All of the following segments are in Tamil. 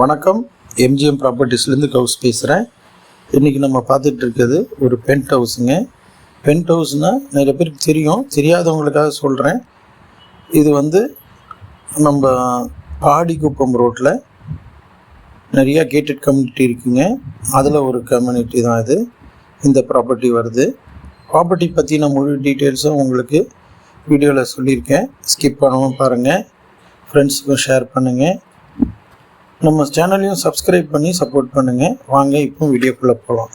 வணக்கம். எம்ஜிஎம் ப்ராப்பர்ட்டிஸ்லேருந்து கவுஸ் பேசுகிறேன் இன்றைக்கி நம்ம பார்த்துட்டு இருக்கிறது ஒரு பென்ட் ஹவுஸுங்க பென்ட் ஹவுஸ்னால் நிறைய பேருக்கு தெரியும். தெரியாதவங்களுக்காக சொல்கிறேன் இது வந்து நம்ம பாடிக்குப்பம் ரோட்டில் நிறையா கேட்டட் கம்யூனிட்டி இருக்குங்க. அதில் ஒரு கம்யூனிட்டி தான் இது. இந்த ப்ராப்பர்ட்டி வருது. ப்ராப்பர்ட்டி பற்றின முழு டீட்டெயில்ஸும் உங்களுக்கு வீடியோவில் சொல்லியிருக்கேன். ஸ்கிப் பண்ணாமல் பாருங்கள் ஃப்ரெண்ட்ஸுக்கும் ஷேர் பண்ணுங்கள் நம்ம சேனலையும் சப்ஸ்கிரைப் பண்ணி சப்போர்ட் பண்ணுங்கள் வாங்க இப்போ வீடியோக்குள்ளே போகலாம்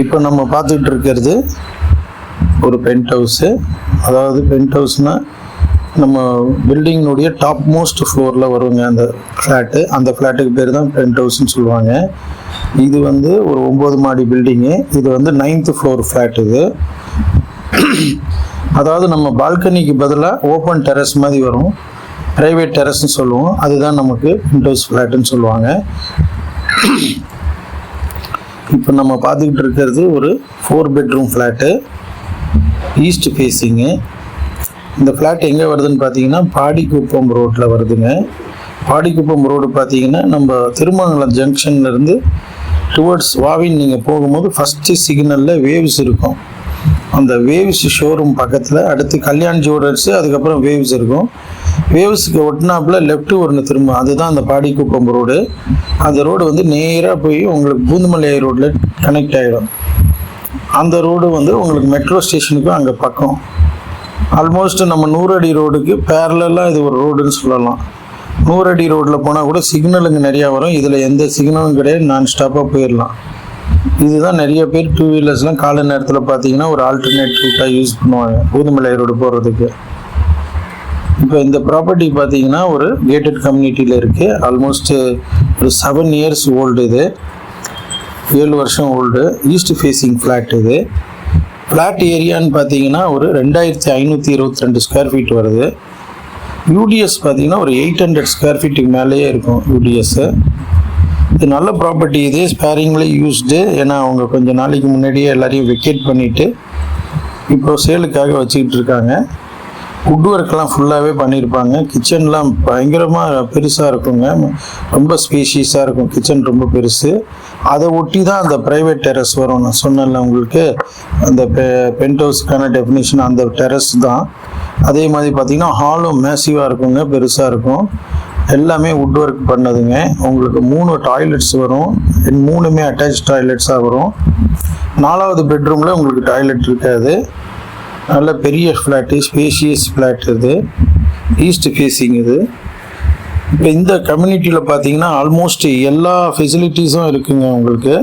இப்போ நம்ம பார்த்துக்கிட்டு இருக்கிறது ஒரு பென்ட் ஹவுஸு அதாவது பென்ட் ஹவுஸ்னால் நம்ம பில்டிங்கினுடைய டாப் மோஸ்ட் ஃப்ளோரில் வருவாங்க அந்த ஃப்ளாட்டு அந்த ஃப்ளாட்டுக்கு பேர் தான் பென்ட் ஹவுஸ்ன்னு சொல்லுவாங்க. இது வந்து ஒரு ஒம்பது மாடி பில்டிங்கு இது வந்து நைன்த்து ஃப்ளோர் ஃப்ளாட் இது. அதாவது நம்ம பால்கனிக்கு பதிலாக ஓப்பன் டெரஸ் மாதிரி வரும். ப்ரைவேட் டெரஸ்ன்னு சொல்லுவோம். அதுதான் நமக்கு விண்டோஸ் ஃப்ளாட்டுன்னு சொல்லுவாங்க. இப்போ நம்ம பார்த்துக்கிட்டு இருக்கிறது ஒரு four bedroom flat east facing இந்த ஃப்ளாட் எங்கே வருதுன்னு பார்த்தீங்கன்னா பாடிக்குப்பம் ரோட்டில் வருதுங்க. பாடிக்குப்பம் ரோடு பார்த்தீங்கன்னா நம்ம திருமங்கலம் ஜங்ஷன்லேருந்து டுவர்ட்ஸ் வாவின் நீங்கள் போகும்போது ஃபஸ்ட்டு சிக்னலில் வேவ்ஸ் இருக்கும். அந்த வேவ்ஸ் ஷோரூம் பக்கத்தில் அடுத்து கல்யாண் ஜுவல்லர்ஸு அதுக்கப்புறம் வேவ்ஸ் இருக்கும். வேவ்ஸுக்கு ஒட்டினாப்பில் லெஃப்ட்டு ஒன்று திரும்ப அதுதான் அந்த பாடிக்குப்பம் ரோடு அந்த ரோடு வந்து நேராக போய் உங்களுக்கு பூந்தமல்லி ரோட்டில் கனெக்ட் ஆகிடும் அந்த ரோடு வந்து உங்களுக்கு மெட்ரோ ஸ்டேஷனுக்கும் அங்கே பக்கம். ஆல்மோஸ்ட் நம்ம நூறடி ரோடுக்கு பேரலாக இது ஒரு ரோடுன்னு சொல்லலாம். நூறடி ரோட்டில் போனால் கூட சிக்னலுங்க நிறையா வரும். இதில் எந்த சிக்னலும் கிடையாது. நான் ஸ்டாப்பாக போயிடலாம் இதுதான் நிறைய பேர் டூ வீலர்ஸ்லாம் காலை நேரத்தில் பார்த்தீங்கன்னா ஒரு ஆல்டர்னேட் ரூட்டாக யூஸ் பண்ணுவாங்க. ஊதுமலை ரோடு போகிறதுக்கு இப்போ இந்த ப்ராப்பர்ட்டி பார்த்தீங்கன்னா ஒரு கேட்டட் கம்யூனிட்டியில் இருக்குது ஆல்மோஸ்ட் ஒரு செவன் இயர்ஸ் ஓல்டு இது. ஏழு வருஷம் ஓல்டு ஈஸ்ட் ஃபேஸிங் ஃப்ளாட் இது. ஃப்ளாட் ஏரியான்னு பார்த்தீங்கன்னா ஒரு ரெண்டாயிரத்தி ஐநூற்றி இருபத்தி ரெண்டு ஸ்கொயர் ஃபீட் வருது. யூடிஎஸ் பார்த்தீங்கன்னா ஒரு எயிட் ஹண்ட்ரட் ஸ்கொயர் ஃபீட்டுக்கு மேலேயே இருக்கும் யூடிஎஸ்ஸு இது நல்ல ப்ராப்பர்ட்டி இது ஸ்பேரிங்லேயே யூஸ்டு ஏன்னா அவங்க கொஞ்சம் நாளைக்கு முன்னாடியே எல்லாரையும் வெக்கேட் பண்ணிவிட்டு இப்போ சேலுக்காக வச்சுக்கிட்டு இருக்காங்க. வுட் ஒர்க்லாம் ஃபுல்லாகவே பண்ணியிருப்பாங்க. கிச்சன்லாம் பயங்கரமாக பெருசாக இருக்குங்க. ரொம்ப ஸ்பேஷியஸாக இருக்கும். கிச்சன் ரொம்ப பெருசு. அதை ஒட்டி தான் அந்த ப்ரைவேட் டெரஸ் வரும். நான் சொன்னேன்ல உங்களுக்கு அந்த பெ பென்ட் ஹவுஸ்க்கான டெஃபினேஷன் அந்த டெரஸ் தான். அதே மாதிரி பார்த்தீங்கன்னா ஹாலும் மேசிவாக இருக்குங்க பெருசாக இருக்கும். எல்லாமே வுட் ஒர்க் பண்ணதுங்க. உங்களுக்கு மூணு டாய்லெட்ஸ் வரும். மூணுமே அட்டாச் டாய்லெட்ஸாக வரும். நாலாவது பெட்ரூமில் உங்களுக்கு டாய்லெட் இருக்காது. நல்ல பெரிய ஃப்ளாட்டு ஸ்பேஷியஸ் ஃப்ளாட் இது. ஈஸ்ட் ஃபேஸிங் இது. இப்போ இந்த கம்யூனிட்டியில் பார்த்தீங்கன்னா ஆல்மோஸ்ட் எல்லா ஃபெசிலிட்டிஸும் இருக்குங்க உங்களுக்கு.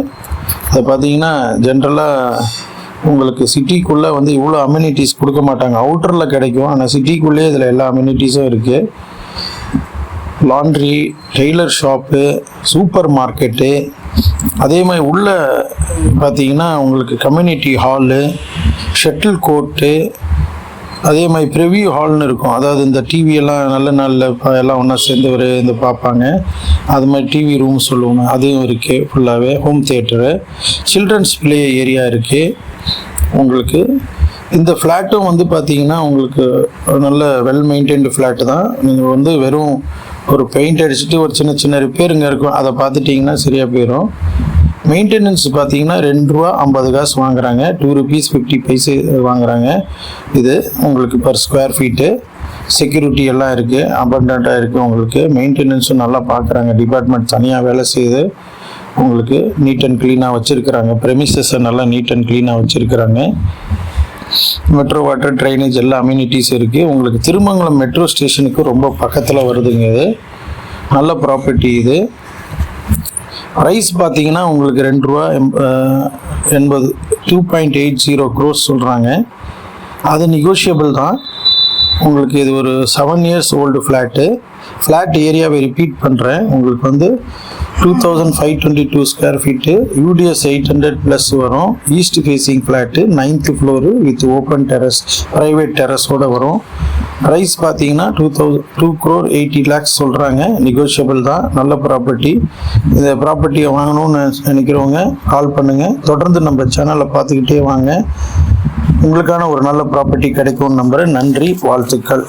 அதை பார்த்தீங்கன்னா ஜென்ரலாக உங்களுக்கு சிட்டிக்குள்ளே வந்து இவ்வளோ அம்யூனிட்டிஸ் கொடுக்க மாட்டாங்க. அவுட்டரில் கிடைக்கும். ஆனால் சிட்டிக்குள்ளேயே இதில் எல்லா அம்யூனிட்டிஸும் இருக்குது laundry tailor shop supermarket அதே மாதிரி உள்ள பார்த்தீங்கன்னா உங்களுக்கு கம்யூனிட்டி ஹாலு ஷட்டில் கோர்ட்டு அதே மாதிரி ப்ரிவியூ ஹால்னு இருக்கும். அதாவது இந்த டிவியெல்லாம் நல்ல நாளில் எல்லாம் ஒன்றா சேர்ந்து ஒரு இந்த பார்ப்பாங்க. அது மாதிரி டிவி ரூம் சொல்லுவாங்க. அதுவும் இருக்குது ஃபுல்லாகவே home theatre children's play area இருக்குது உங்களுக்கு இந்த ஃப்ளாட்டும் வந்து பார்த்தீங்கன்னா உங்களுக்கு நல்ல வெல் மெயின்டைன்டு ஃப்ளாட்டு தான். நீங்கள் வந்து வெறும் ஒரு பெயிண்ட் அடிச்சுட்டு ஒரு சின்ன சின்ன ரிப்பேருங்க இருக்கும். அதை பார்த்துட்டிங்கன்னா சரியாக போயிடும் மெயின்டெனன்ஸ் பார்த்தீங்கன்னா ரெண்டு ரூபா ஐம்பது காசு வாங்குறாங்க. டூ ருபீஸ் ஃபிஃப்டி பைசு வாங்குறாங்க. இது உங்களுக்கு பர் ஸ்கொயர் ஃபீட்டு செக்யூரிட்டி எல்லாம் இருக்குது அபண்டண்ட்டாக இருக்குது உங்களுக்கு. மெயின்டெனன்ஸும் நல்லா பார்க்குறாங்க டிபார்ட்மெண்ட் தனியாக வேலை செய்யுது. உங்களுக்கு நீட் அண்ட் க்ளீனாக வச்சுருக்குறாங்க. ப்ரெமிசஸை நல்லா நீட் அண்ட் க்ளீனாக வச்சுருக்குறாங்க. மெட்ரோ வாட்டர் ட்ரைனேஜ் எல்லா அம்யூனிட்டிஸ் இருக்குது உங்களுக்கு திருமங்கலம் மெட்ரோ ஸ்டேஷனுக்கு ரொம்ப பக்கத்தில் வருதுங்க இது. நல்ல ப்ராப்பர்ட்டி இது. ப்ரைஸ் பார்த்தீங்கன்னா உங்களுக்கு ரெண்டு ரூபா எண்பது two point eight zero crores சொல்கிறாங்க அது நெகோஷியபிள் தான். உங்களுக்கு இது ஒரு seven years old flat flat ஏரியாவை ரிப்பீட் பண்ணுறேன் உங்களுக்கு வந்து two thousand five twenty two square feet UDS eight hundred plus வரும். East facing flat ninth floor with open terrace private டெரஸோடு வரும். ப்ரைஸ் பார்த்தீங்கன்னா two thousand two crore eighty lakhs சொல்கிறாங்க நெகோஷியபிள் தான் நல்ல ப்ராப்பர்ட்டி இந்த ப்ராப்பர்ட்டியை வாங்கணும்னு நினைக்கிறவங்க கால் பண்ணுங்கள் தொடர்ந்து நம்ம சேனலை பார்த்துக்கிட்டே வாங்க. உங்களுக்கான ஒரு நல்ல ப்ராப்பர்ட்டி கிடைக்கும் நம்புகிறேன் நன்றி வாழ்த்துக்கள்.